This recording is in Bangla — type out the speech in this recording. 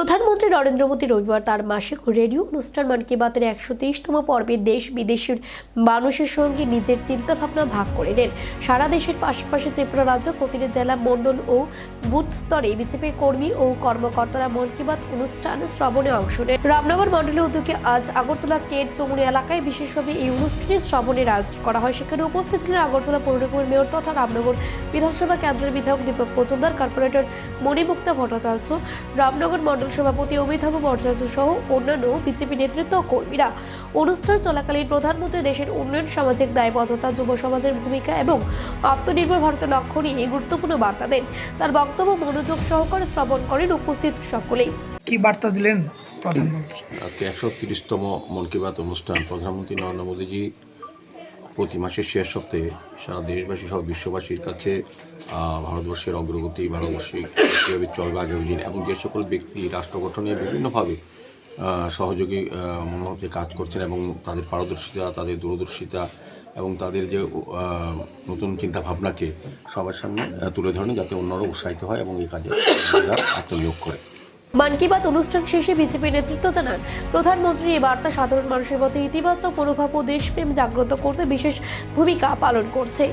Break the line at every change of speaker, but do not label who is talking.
প্রধানমন্ত্রী নরেন্দ্র মোদী রবিবার তার মাসিক রেডিও অনুষ্ঠান মন কি বাতের একশো তিরিশতম পর্বে দেশ বিদেশের মানুষের সঙ্গে নিজের চিন্তাভাবনা ভাগ করে নেন। সারা দেশের পাশাপাশি ত্রিপুরা রাজ্য, প্রতিটি জেলা, মণ্ডল ও বুথ স্তরে বিজেপি কর্মী ও কর্মকর্তারা মন কি বাত অনুষ্ঠান শ্রবণে অংশ নেন। রামনগর মণ্ডলের উদ্যোগে আজ আগরতলা কের চৌমুনি এলাকায় বিশেষভাবে এই অনুষ্ঠানে শ্রবণের আয়োজন করা হয়। সেখানে উপস্থিত ছিলেন আগরতলা পৌর নিগমের মেয়র তথা রামনগর বিধানসভা কেন্দ্রের বিধায়ক দীপক মজুমদার, কর্পোরেটর মণিমুক্তা ভট্টাচার্য, রামনগর মণ্ডল সভাপতি অমিতাভ ভট্টাচার্য সহ অন্যান্য বিজেপি নেতৃত্ব ও কর্মীরা। অনুষ্ঠান চলাকালীন প্রধানমন্ত্রী দেশের উন্নয়ন সামাজিক দায়বদ্ধতা যুব সমাজের ভূমিকা এবং আত্মনির্ভর ভারতের লক্ষ্য নিয়ে গুরুত্বপূর্ণ বার্তা দেন। তার বক্তব্য মনোযোগ সহকারে শ্রবণ করেন উপস্থিত সকলেই।
কি বার্তা দিলেন প্রধানমন্ত্রী?
আজকে একশো তিরিশতম মন কি বাত অনুষ্ঠান। প্রধানমন্ত্রী নরেন্দ্র মোদীজি প্রতি মাসের শেষ সপ্তাহে সারা দেশবাসী সহ বিশ্ববাসীর কাছে ভারতবর্ষের অগ্রগতি ভারতবর্ষে কীভাবে চলবে আগামী দিন এবং যে সকল ব্যক্তি রাষ্ট্র গঠনে বিভিন্নভাবে সহযোগী মনোভাবে কাজ করছেন এবং তাদের পারদর্শিতা, তাদের দূরদর্শিতা এবং তাদের যে নতুন চিন্তা ভাবনাকে সবার সামনে তুলে ধরেন যাতে অন্যরা উৎসাহিত হয় এবং এই কাজে আত্মনিয়োগ করে।
মন কি বাত অনুষ্ঠান শেষে বিজেপি নেতৃত্ব জানান, প্রধানমন্ত্রী এই বার্তা সাধারণ মানুষের মধ্যে ইতিবাচক মনোভাব ও দেশপ্রেম জাগ্রত করতে বিশেষ ভূমিকা পালন করছে।